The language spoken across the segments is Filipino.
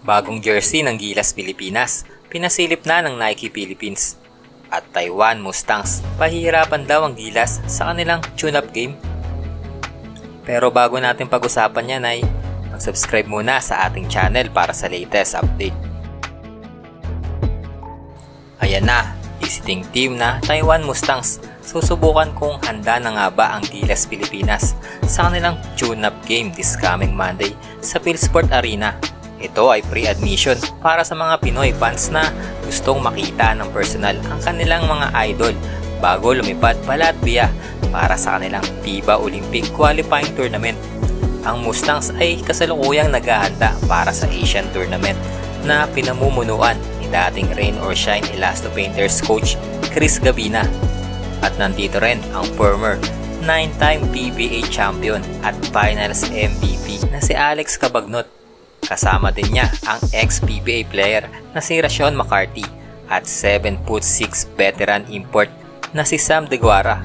Bagong jersey ng Gilas Pilipinas, pinasilip na ng Nike Philippines. At Taiwan Mustangs, pahihirapan daw ang Gilas sa kanilang tune-up game. Pero bago natin pag-usapan yan ay mag-subscribe muna sa ating channel para sa latest update. Ayan na, visiting team na Taiwan Mustangs. Susubukan kung handa na nga ba ang Gilas Pilipinas sa kanilang tune-up game this coming Monday sa Philsport Arena. Ito ay free admission para sa mga Pinoy fans na gustong makita ng personal ang kanilang mga idol bago lumipad pa Latvia para sa kanilang FIBA Olympic Qualifying Tournament. Ang Mustangs ay kasalukuyang naghahanda para sa Asian Tournament na pinamumunuan ni dating Rain or Shine Elasto Painters coach Chris Gabina. At nandito rin ang former 9-time PBA champion at finals MVP na si Alex Cabagnot. Kasama din niya ang ex-PBA player na si Rashawn McCarthy at 7'6 veteran import na si Sam Deguara.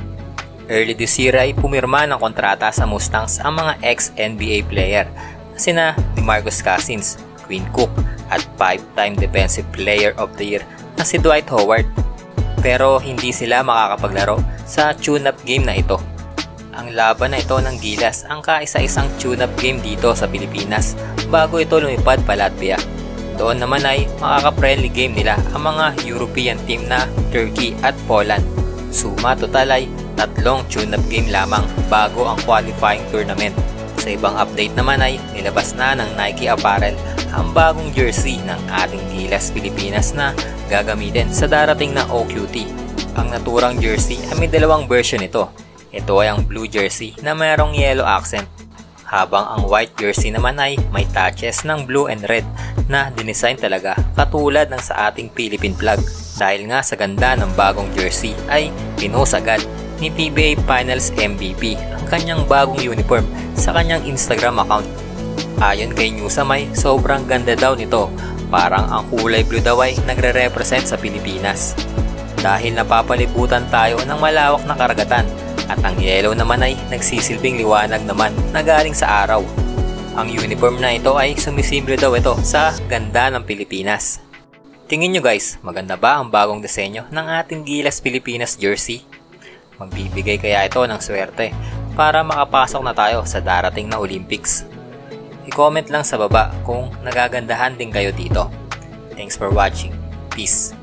Early this year ay pumirma ng kontrata sa Mustangs ang mga ex-NBA player na sina Marcus Cousins, Quinn Cook at 5-time Defensive Player of the Year na si Dwight Howard. Pero hindi sila makakapaglaro sa tune-up game na ito. Ang laban na ito ng Gilas ang kaisa-isang tune-up game dito sa Pilipinas bago ito lumipad pa Latvia. Doon naman ay makaka-friendly game nila ang mga European team na Turkey at Poland. Suma total ay tatlong tune-up game lamang bago ang qualifying tournament. Sa ibang update naman ay nilabas na ng Nike Apparel ang bagong jersey ng ating Gilas Pilipinas na gagamitin sa darating na OQT. Ang naturang jersey ay may dalawang version ito. Ito ay ang blue jersey na mayroong yellow accent habang ang white jersey naman ay may touches ng blue and red na dinesign talaga katulad ng sa ating Philippine flag. Dahil nga sa ganda ng bagong jersey ay pinusagad ni PBA Finals MVP ang kanyang bagong uniform sa kanyang Instagram account. Ayon kay Newsamay, sobrang ganda daw nito. Parang ang kulay blue daw ay nagre-represent sa Pilipinas. Dahil napapalibutan tayo ng malawak na karagatan at ang yellow naman ay nagsisilbing liwanag naman na galing sa araw. Ang uniform na ito ay sumisimbre daw ito sa ganda ng Pilipinas. Tingin nyo guys, maganda ba ang bagong disenyo ng ating Gilas Pilipinas jersey? Magbibigay kaya ito ng swerte para makapasok na tayo sa darating na Olympics. I-comment lang sa baba kung nagagandahan din kayo dito. Thanks for watching. Peace.